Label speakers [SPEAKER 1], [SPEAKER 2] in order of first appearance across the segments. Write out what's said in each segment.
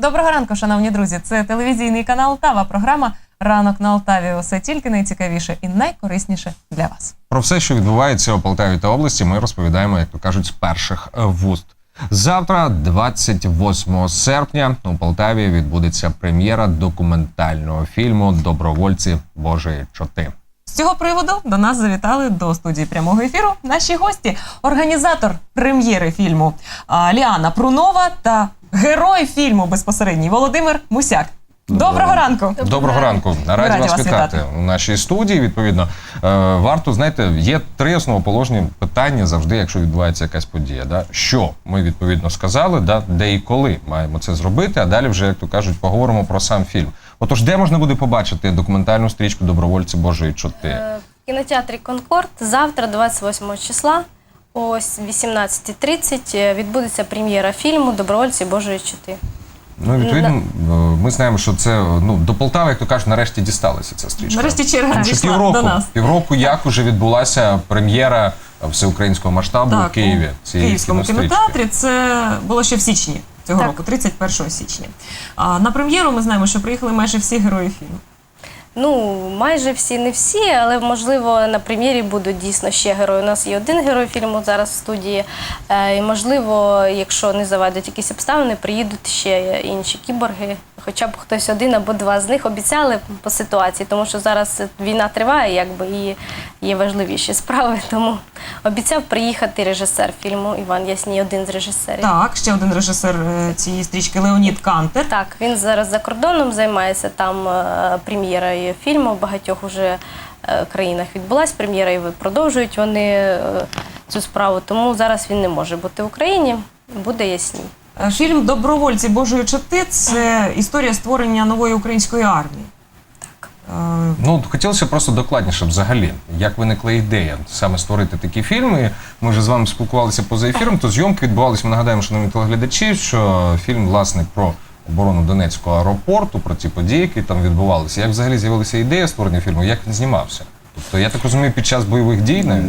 [SPEAKER 1] Доброго ранку, шановні друзі. Це телевізійний канал Тава. Програма Ранок на Алтаві. Усе тільки найцікавіше і найкорисніше для вас.
[SPEAKER 2] Про все, що відбувається у Полтаві та області, ми розповідаємо, як то кажуть, з перших е, вуст. Завтра, 28 серпня, у Полтаві відбудеться прем'єра документального фільму Добровольці Божої чоти.
[SPEAKER 1] З цього приводу до нас завітали до студії прямого ефіру наші гості, організатор прем'єри фільму Ліана Прунова та герой фільму безпосередній Володимир Мусяк. Доброго ранку.
[SPEAKER 2] Доброго ранку. Раді,
[SPEAKER 1] Раді
[SPEAKER 2] вас
[SPEAKER 1] вас
[SPEAKER 2] вітати
[SPEAKER 1] вітати.
[SPEAKER 2] у нашій студії. Відповідно, е, варто знаєте, є три основоположні питання завжди, якщо відбувається якась подія. Да? Що ми відповідно сказали, да? де і коли маємо це зробити. А далі вже, як то кажуть, поговоримо про сам фільм. Отож, де можна буде побачити документальну стрічку Добровольці Божої чоти?
[SPEAKER 3] Е, В кінотеатрі Конкорд завтра, 28 числа, о 18.30 е, відбудеться прем'єра фільму Добровольці Божої чоти.
[SPEAKER 2] Ну, відповідно, е, ми знаємо, що це ну до Полтави, як то кажуть, нарешті дісталася ця стрічка.
[SPEAKER 1] Нарешті черга
[SPEAKER 2] Тому
[SPEAKER 1] дійшла
[SPEAKER 2] півроку,
[SPEAKER 1] до нас.
[SPEAKER 2] півроку як уже відбулася прем'єра всеукраїнського масштабу у Києві.
[SPEAKER 1] у Київському кінотеатрі. Це було ще в січні цього
[SPEAKER 3] Так.
[SPEAKER 1] року, 31 січня. А на прем'єру ми знаємо, що приїхали майже всі герої фільму.
[SPEAKER 3] Ну, майже всі, не всі, але можливо на прем'єрі будуть дійсно ще герої. У нас є один герой фільму зараз в студії. Е, І можливо, якщо не завадять якісь обставини, приїдуть ще інші кіборги. Хоча б хтось один або два з них обіцяли по ситуації, тому що зараз війна триває, якби і є важливіші справи. Тому обіцяв приїхати режисер фільму Іван Ясній, один з режисерів.
[SPEAKER 1] Так, ще один режисер е, цієї стрічки Леонід Кантер.
[SPEAKER 3] Так, він зараз за кордоном займається там е, прем'єрою фільму. В багатьох уже е, країнах відбулась прем'єра, і продовжують вони цю справу. Тому зараз він не може бути в Україні. Буде ясній.
[SPEAKER 1] Е, Фільм Добровольці Божої чоти це історія створення нової української армії.
[SPEAKER 3] Так.
[SPEAKER 1] Е,
[SPEAKER 2] Ну, хотілося просто докладніше взагалі, як виникла ідея саме створити такі фільми. Ми вже з вами спілкувалися поза ефіром, то зйомки відбувалися. Ми нагадаємо, шановні телеглядачі, що фільм, власне, про оборону Донецького аеропорту, про ті події, які там відбувалися. Як взагалі з'явилася ідея створення фільму, як він знімався? Тобто, я так розумію, під час бойових дій не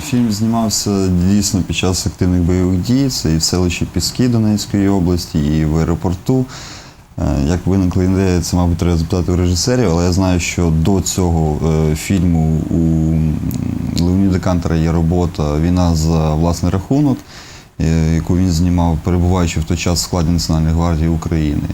[SPEAKER 4] Фільм знімався дійсно під час активних бойових дій. Це і в селищі Піски Донецької області, і в аеропорту. Е, Як виникла ідея, це, мабуть, треба запитати у режисерів, але я знаю, що до цього е, фільму у Леоніда Кантера є робота Війна за власний рахунок, е, яку він знімав, перебуваючи в той час в складі Національної гвардії України.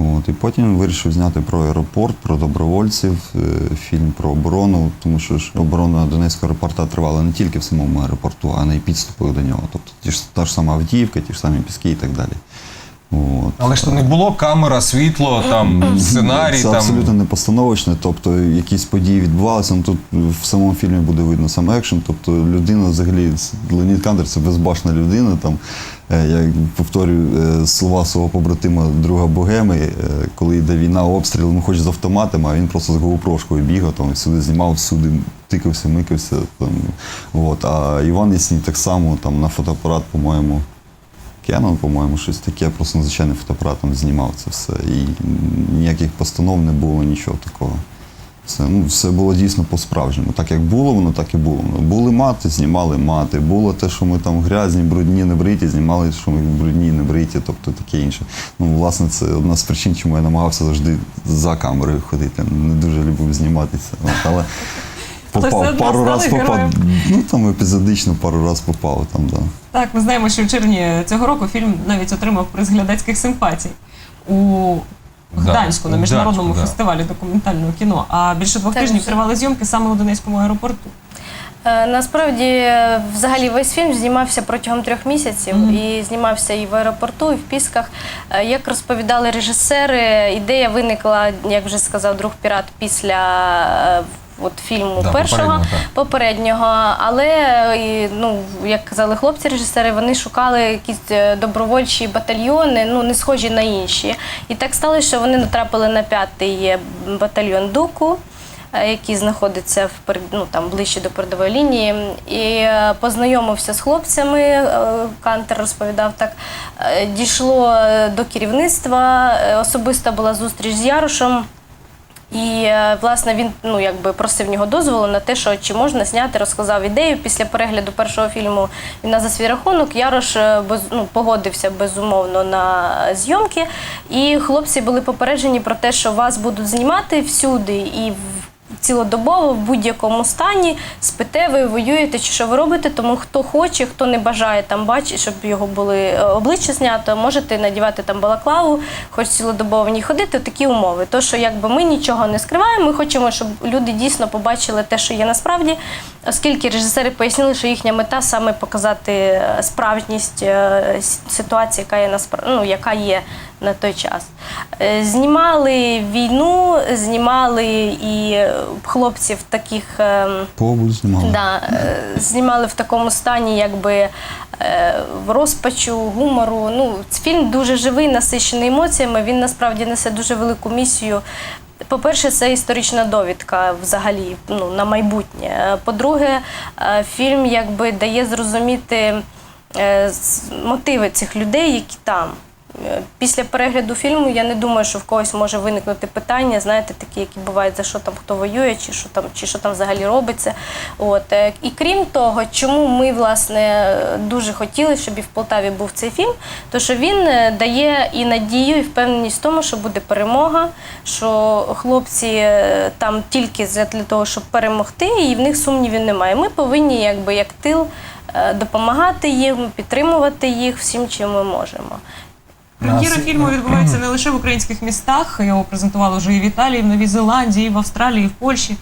[SPEAKER 4] От, і потім вирішив зняти про аеропорт, про добровольців, е, фільм про оборону, тому що ж оборона Донецького аеропорта тривала не тільки в самому аеропорту, а й підступою до нього. Тобто ті ж та ж сама Авдіївка, ті ж самі Піски і так далі. От.
[SPEAKER 2] Але ж то не було камера, світло, там сценарій.
[SPEAKER 4] Це
[SPEAKER 2] там
[SPEAKER 4] абсолютно не постановочне, тобто якісь події відбувалися. Ну, тут в самому фільмі буде видно сам екшен. Тобто людина взагалі, Леонід Кандер це безбашна людина. Там, е, я повторюю е, слова свого побратима друга Богеми, е, коли йде війна, обстріл, ну хоч з автоматами, а він просто з GoPro-шкою бігав, там, всюди знімав, всюди тикався, микався. Там, от. А Іван Ясній так само там, на фотоапарат, по-моєму, Canon, по-моєму, щось таке, просто надзвичайним фотоапаратом знімав це все. І ніяких постанов не було, нічого такого. Все, ну, все було дійсно по-справжньому. Так як було, воно так і було. Ну, Були мати, знімали мати. Було те, що ми там грязні, брудні, небриті, знімали, що ми брудні, небриті, тобто таке інше. Ну, власне, це одна з причин, чому я намагався завжди за камерою ходити. Не дуже любив зніматися. Але попав, пару раз попав.
[SPEAKER 1] героєм.
[SPEAKER 4] Ну там епізодично пару раз попав там, да.
[SPEAKER 1] Так, ми знаємо, що в червні цього року фільм навіть отримав приз глядацьких симпатій у
[SPEAKER 2] Да,
[SPEAKER 1] Гданську на міжнародному
[SPEAKER 2] да.
[SPEAKER 1] фестивалі документального кіно. А більше двох
[SPEAKER 3] Так,
[SPEAKER 1] тижнів тривали зйомки саме у Донецькому аеропорту.
[SPEAKER 3] Е, Насправді, взагалі, весь фільм знімався протягом трьох місяців
[SPEAKER 1] Мгм.
[SPEAKER 3] і знімався і в аеропорту, і в Пісках. Е, Як розповідали режисери, ідея виникла, як вже сказав друг пірат, після е, от фільму
[SPEAKER 2] Да,
[SPEAKER 3] першого
[SPEAKER 2] попереднього,
[SPEAKER 3] попереднього. Але і, ну, як казали хлопці-режисери, вони шукали якісь добровольчі батальйони, ну не схожі на інші. І так сталося, що вони натрапили на п'ятий батальйон Дуку. Е, Який знаходиться в ну, там ближче до передової лінії, і е, познайомився з хлопцями. е, Кантер розповідав так. Дійшло до керівництва. Особиста була зустріч з Ярошем. І власне він ну якби просив нього дозволу на те, що чи можна зняти, розказав ідею. Після перегляду першого фільму він за свій рахунок Ярош без, ну, погодився безумовно на зйомки. І хлопці були попереджені про те, що вас будуть знімати всюди і в цілодобово в будь-якому стані спите, ви воюєте чи що ви робите. Тому хто хоче, хто не бажає там бачити, щоб його були е, обличчя знято, можете надівати там балаклаву, хоч цілодобово в ній ходити. Такі умови. То, що якби ми нічого не скриваємо, ми хочемо, щоб люди дійсно побачили те, що є насправді, оскільки режисери пояснили, що їхня мета саме показати е, справжність е, ситуації, яка є ну, яка є на той час. Е, Знімали війну, знімали і е, хлопців таких. ем,
[SPEAKER 4] Побудь знімали.
[SPEAKER 3] Да, е, знімали в такому стані, якби в розпачу, гумору. Ну, фільм дуже живий, насичений емоціями. Він насправді несе дуже велику місію. По-перше, це історична довідка взагалі ну, на майбутнє. По-друге, фільм якби дає зрозуміти мотиви цих людей, які там. Е, Після перегляду фільму я не думаю, що в когось може виникнути питання, знаєте, такі, які бувають, за що там хто воює, чи що там, чи що там взагалі робиться. От. е, І крім того, чому ми власне дуже хотіли, щоб і в Полтаві був цей фільм, то що він е, дає і надію, і впевненість в тому, що буде перемога, що хлопці там тільки для того, щоб перемогти, і в них сумнівів немає. Ми повинні, якби як тил, допомагати їм, підтримувати їх всім, чим ми можемо.
[SPEAKER 1] Прем'єра фільму відбувається не лише в українських містах. Його презентували вже і в Італії, і в Новій Зеландії, і в Австралії, і в Польщі.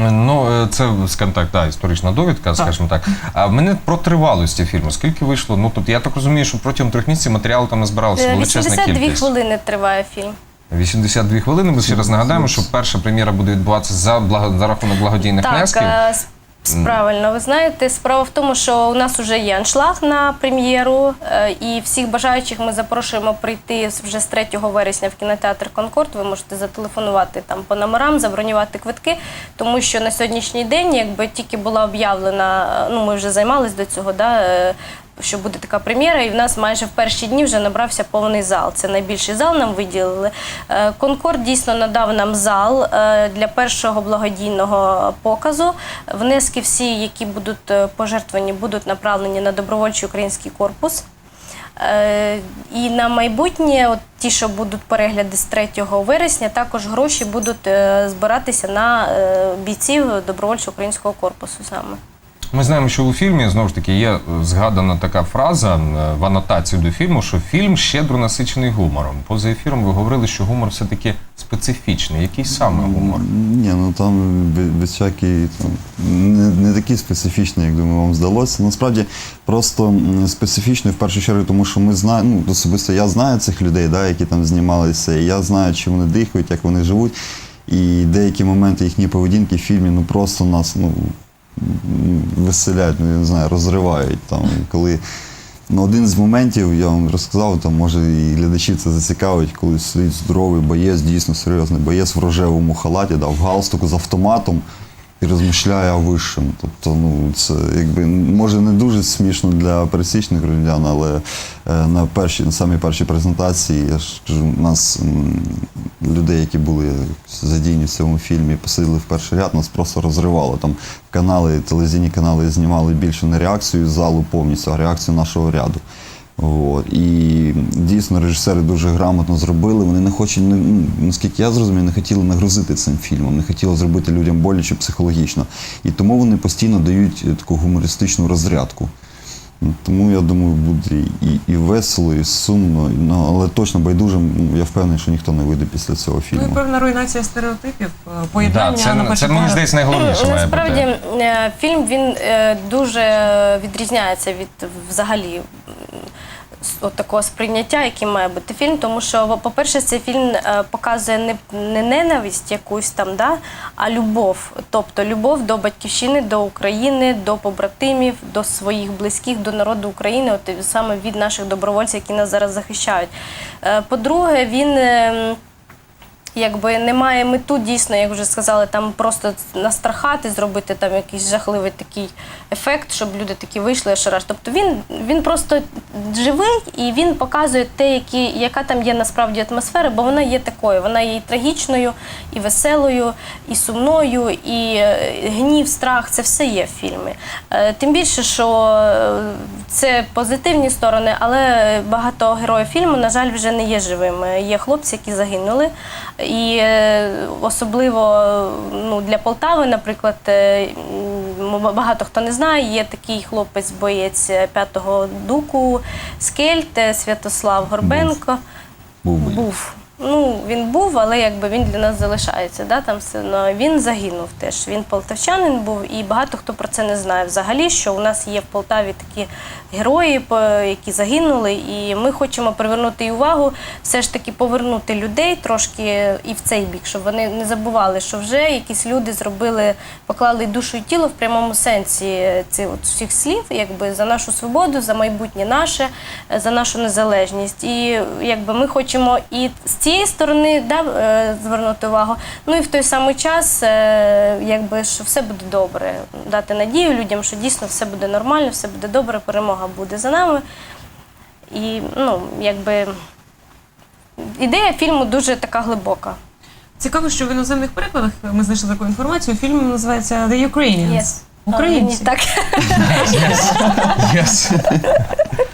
[SPEAKER 2] Ну, е, це, скажімо так, да, історична довідка, скажімо так. А в мене про тривалості фільму. Скільки вийшло? Ну, тут я так розумію, що протягом трьох місяців матеріалу там назбиралося
[SPEAKER 3] Е,
[SPEAKER 2] величезна
[SPEAKER 3] 82 хвилини триває фільм.
[SPEAKER 2] 82 хвилини. Ми ще раз нагадаємо, що перша прем'єра буде відбуватися за, благо, за рахунок благодійних
[SPEAKER 3] Так,
[SPEAKER 2] внесків.
[SPEAKER 3] Правильно. Ви знаєте, справа в тому, що у нас вже є аншлаг на прем'єру, е, і всіх бажаючих ми запрошуємо прийти вже з 3 вересня в кінотеатр Конкорд. Ви можете зателефонувати там по номерам, забронювати квитки, тому що на сьогоднішній день, якби тільки була об'явлена, е, ну ми вже займались до цього, да, е, що буде така прем'єра, і в нас майже в перші дні вже набрався повний зал. Це найбільший зал нам виділили. Е, Конкорд дійсно надав нам зал е, для першого благодійного показу. Внески всі, які будуть е, пожертвовані, будуть направлені на добровольчий український корпус. І на майбутнє, от ті, що будуть перегляди з 3 вересня, також гроші будуть збиратися на бійців добровольчого українського корпусу саме.
[SPEAKER 2] Ми знаємо, що у фільмі знову ж таки є е, згадана така фраза е, в анотації до фільму, що фільм щедро насичений гумором. Поза ефіром ви говорили, що гумор все-таки специфічний. Який саме гумор?
[SPEAKER 4] Ні, ну там без, всякий, там, не, не такий специфічний, як думаю, вам здалося. Насправді просто специфічний в першу чергу, тому що ми знаємо, ну, особисто я знаю цих людей, да, які там знімалися, і я знаю, чи вони дихають, як вони живуть. І деякі моменти їхньої поведінки в фільмі ну просто нас ну, м, веселяють, ну, я не знаю, розривають. Там, коли Ну, один з моментів, я вам розказав, там може і глядачі це зацікавить, коли сидить здоровий боєць, дійсно серйозний боєць в рожевому халаті, да, в галстуку з автоматом і розмишляє о вищому. Тобто, ну, це якби може не дуже смішно для пересічних громадян, але е, на першій, на самій першій презентації, я ж кажу, нас людей, які були задіяні в цьому фільмі, посиділи в перший ряд, нас просто розривало. Там канали, телевізійні канали знімали більше не реакцію залу повністю, а реакцію нашого ряду. От. І дійсно режисери дуже грамотно зробили. Вони не хочуть, не- ну, наскільки я зрозумів, не хотіли нагрузити цим фільмом, не хотіли зробити людям боляче психологічно. І тому вони постійно дають е, таку гумористичну розрядку. Ну, Тому я думаю, буде і, і весело, і сумно, і- ну, але точно байдужим. ну, Я впевнений, що ніхто не вийде після цього
[SPEAKER 1] Ну і
[SPEAKER 4] фільму.
[SPEAKER 1] певна руйнація стереотипів, е, поєднання
[SPEAKER 2] Да, це,
[SPEAKER 1] на
[SPEAKER 2] це мені здається найголовніше має
[SPEAKER 3] Насправді
[SPEAKER 2] бути.
[SPEAKER 3] е, фільм він дуже відрізняється від взагалі от такого сприйняття, яким має бути фільм. Тому що, по-перше, цей фільм е, показує не, не ненависть якусь там, да, а любов. Тобто любов до батьківщини, до України, до побратимів, до своїх близьких, до народу України, от саме від наших добровольців, які нас зараз захищають. Е, По-друге, він. Якби немає мету дійсно, як вже сказали, там просто настрахати, зробити там якийсь жахливий такий ефект, щоб люди такі вийшли шараш. Тобто він, він просто живий і він показує те, які, яка там є насправді атмосфера, бо вона є такою. Вона є і трагічною, і веселою, і сумною, і е, гнів, страх це все є в фільмі. Е, Тим більше, що е, це позитивні сторони, але багато героїв фільму, на жаль, вже не є живими. Є хлопці, які загинули. І е, особливо ну, для Полтави, наприклад, е, багато хто не знає, є такий хлопець-боєць 5-го дуку Скельт, е, Святослав Горбенко.
[SPEAKER 4] Був.
[SPEAKER 3] Був. Ну, він був, але якби він для нас залишається. Да? Там все одно. Він загинув теж. Він полтавчанин був, і багато хто про це не знає взагалі, що у нас є в Полтаві такі герої, які загинули, і ми хочемо привернути увагу, все ж таки повернути людей трошки і в цей бік, щоб вони не забували, що вже якісь люди зробили, поклали душу і тіло в прямому сенсі цих от всіх слів, якби за нашу свободу, за майбутнє наше, е, за нашу незалежність. І якби ми хочемо і з цієї сторони да, е, звернути увагу, ну і в той самий час, е, якби що все буде добре, дати надію людям, що дійсно все буде нормально, все буде добре, перемога буде за нами. І ну, якби ідея фільму дуже така глибока.
[SPEAKER 1] Цікаво, що в іноземних перекладах ми знайшли таку інформацію. Фільм називається The Ukrainians.
[SPEAKER 3] Yes.
[SPEAKER 1] Українці.
[SPEAKER 3] А, ні, так.
[SPEAKER 2] Yes.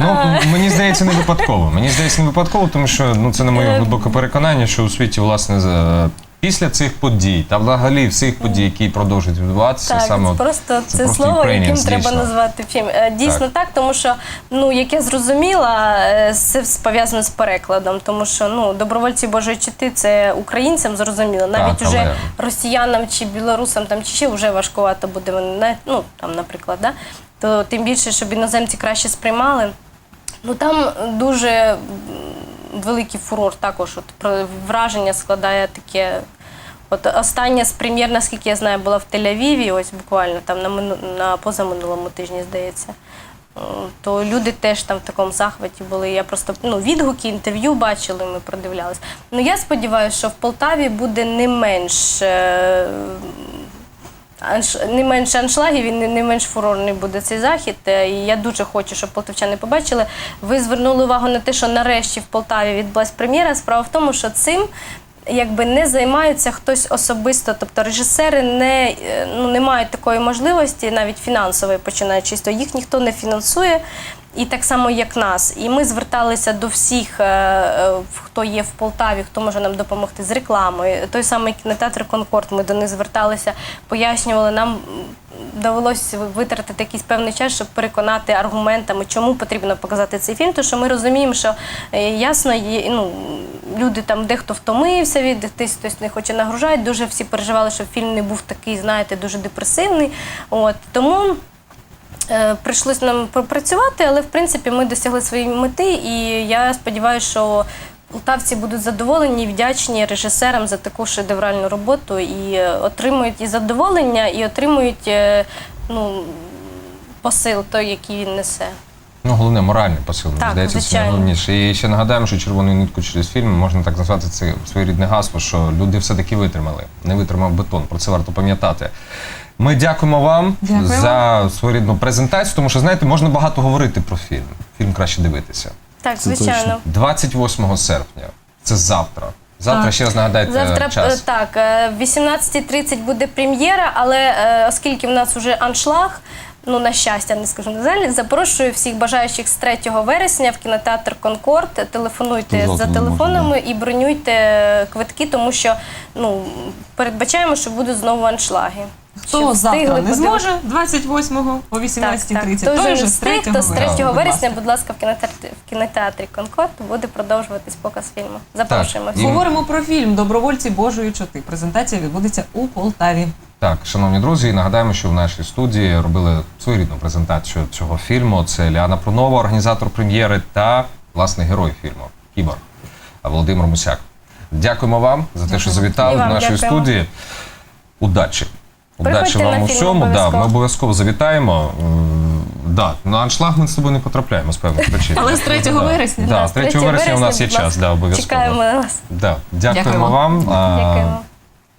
[SPEAKER 2] Ну, мені здається, не випадково. Мені здається, не випадково, тому що ну, це не моє
[SPEAKER 3] Е,
[SPEAKER 2] глибоке переконання, що у світі, власне, з- після цих подій та взагалі всіх подій, які продовжують відбуватися,
[SPEAKER 3] Так,
[SPEAKER 2] саме
[SPEAKER 3] це просто це,
[SPEAKER 2] просто
[SPEAKER 3] слово, яким
[SPEAKER 2] Ukrainians,
[SPEAKER 3] треба назвати фільм. Е, Дійсно так. тому що ну як я зрозуміла, е, це пов'язано з перекладом, тому що ну добровольці Божої чити це українцям зрозуміло. Навіть
[SPEAKER 2] Так,
[SPEAKER 3] уже
[SPEAKER 2] але-
[SPEAKER 3] росіянам чи білорусам там чи ще вже важкувато буде вони ну там, наприклад, да? То тим більше, щоб іноземці краще сприймали. Ну там дуже великий фурор також. От враження складає таке. От остання з прем'єр, наскільки я знаю, була в Тель-Авіві, ось буквально там на мину на позаминулому тижні, здається. То люди теж там в такому захваті були. Я просто ну, відгуки, інтерв'ю бачили, ми продивлялись. Ну я сподіваюся, що в Полтаві буде не менш. Анш... не менше аншлагів і не, не менш фурорний буде цей захід. Е, І я дуже хочу, щоб полтавчани побачили. Ви звернули увагу на те, що нарешті в Полтаві відбулась прем'єра. Справа в тому, що цим. Якби не займаються хтось особисто, тобто режисери не, е, ну, не мають такої можливості, навіть фінансової починаючи то їх ніхто не фінансує. І так само, як нас. І ми зверталися до всіх, е, е, хто є в Полтаві, хто може нам допомогти з рекламою. Той самий кінотеатр Конкорд. Ми до них зверталися, пояснювали. Нам довелося витратити якийсь певний час, щоб переконати аргументами, чому потрібно показати цей фільм. Тому що ми розуміємо, що е, ясно, є, ну, люди там дехто втомився від хтось, хтось не хоче нагружати. Дуже всі переживали, щоб фільм не був такий, знаєте, дуже депресивний. От тому. Е, Прийшлось нам пропрацювати, але в принципі ми досягли своєї мети, і я сподіваюся, що полтавці будуть задоволені і вдячні режисерам за таку шедевральну роботу і е, отримують і задоволення, і отримують е, ну, посил той, який він несе.
[SPEAKER 2] Ну, головне, моральний посил.
[SPEAKER 3] Так,
[SPEAKER 2] здається, це найголовніше. І ще нагадаємо, що червоною нитку через фільм можна так назвати це своєрідне гасло, що люди все-таки витримали. Не витримав бетон. Про це варто пам'ятати. Ми дякуємо вам
[SPEAKER 1] Дякуємо.
[SPEAKER 2] за своєрідну презентацію, тому що знаєте, можна багато говорити про фільм. Фільм краще дивитися.
[SPEAKER 3] Так, звичайно.
[SPEAKER 4] точно.
[SPEAKER 2] 28 серпня. Це завтра. Завтра
[SPEAKER 1] Так.
[SPEAKER 2] ще раз нагадайте
[SPEAKER 3] Завтра
[SPEAKER 2] час.
[SPEAKER 3] е, так, е, в 18.30 буде прем'єра, але е, оскільки в нас вже аншлаг, ну на щастя, не скажу на жаль, запрошую всіх бажаючих з 3 вересня в кінотеатр Конкорд. Телефонуйте
[SPEAKER 4] Завтра
[SPEAKER 3] за
[SPEAKER 4] не можна,
[SPEAKER 3] телефонами і бронюйте квитки, тому що ну передбачаємо, що будуть знову аншлаги.
[SPEAKER 1] Хто завтра не зможе 28-го о
[SPEAKER 3] Так,
[SPEAKER 1] 18.30,
[SPEAKER 3] так. Той
[SPEAKER 1] той
[SPEAKER 3] вже
[SPEAKER 1] з 3
[SPEAKER 3] встиг, з 3
[SPEAKER 2] вересня,
[SPEAKER 1] будь
[SPEAKER 3] вересня,
[SPEAKER 1] ласка.
[SPEAKER 3] будь ласка, в кінотеатрі, в кінотеатрі Конкорд буде продовжуватись показ фільму. Запрошуємо
[SPEAKER 2] Так,
[SPEAKER 3] всіх.
[SPEAKER 1] Говоримо про фільм Добровольці Божої чоти. Презентація відбудеться у Полтаві.
[SPEAKER 2] Так, шановні друзі, нагадаємо, що в нашій студії робили своєрідну презентацію цього фільму. Це Ліана Прунова, організатор прем'єри, та власне герой фільму Кібор Володимир Мусяк. Дякуємо вам за те, що завітали
[SPEAKER 3] І
[SPEAKER 2] до нашої студії. Удачі! Удачі
[SPEAKER 3] Приходьте
[SPEAKER 2] вам
[SPEAKER 3] на
[SPEAKER 2] у
[SPEAKER 3] фільм
[SPEAKER 2] всьому. Да,
[SPEAKER 3] обов'язково.
[SPEAKER 2] ми обов'язково завітаємо. М, да. На аншлаг ми з тобою не потрапляємо з певних причин.
[SPEAKER 1] Але з 3 вересня.
[SPEAKER 2] Да, з 3 вересня у нас є
[SPEAKER 3] будь ласка,
[SPEAKER 2] час, да, обов'язково.
[SPEAKER 3] Чекаємо на вас.
[SPEAKER 2] Да. Дякуємо,
[SPEAKER 1] Дякуємо.
[SPEAKER 2] вам. А,
[SPEAKER 3] Дякуємо.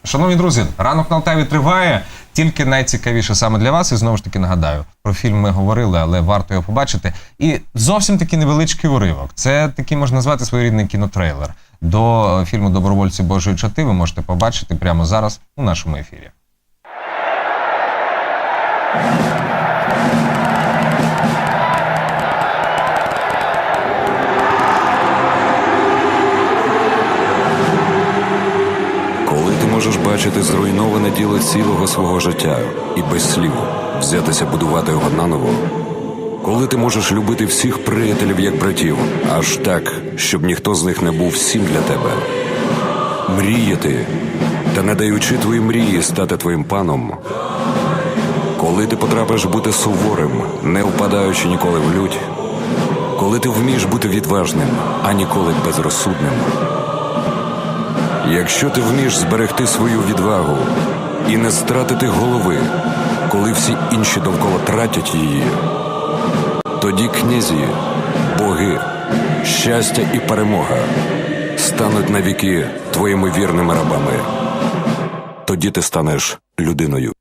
[SPEAKER 2] Шановні друзі, ранок на Алтаві триває. Тільки найцікавіше саме для вас. І знову ж таки нагадаю, про фільм ми говорили, але варто його побачити. І зовсім такий невеличкий уривок. Це такий можна назвати своєрідний кінотрейлер. До е, фільму Добровольці Божої чати ви можете побачити прямо зараз у нашому ефірі.
[SPEAKER 5] Коли ти можеш бачити зруйноване діло цілого свого життя і без слів взятися будувати його наново, коли ти можеш любити всіх приятелів як братів, аж так, щоб ніхто з них не був всім для тебе, мріяти та не даючи твої мрії стати твоїм паном, коли ти потрапиш бути суворим, не впадаючи ніколи в лють, коли ти вмієш бути відважним, а ніколи безрозсудним. Якщо ти вмієш зберегти свою відвагу і не стратити голови, коли всі інші довкола тратять її, тоді князі, боги, щастя і перемога стануть навіки твоїми вірними рабами. Тоді ти станеш людиною.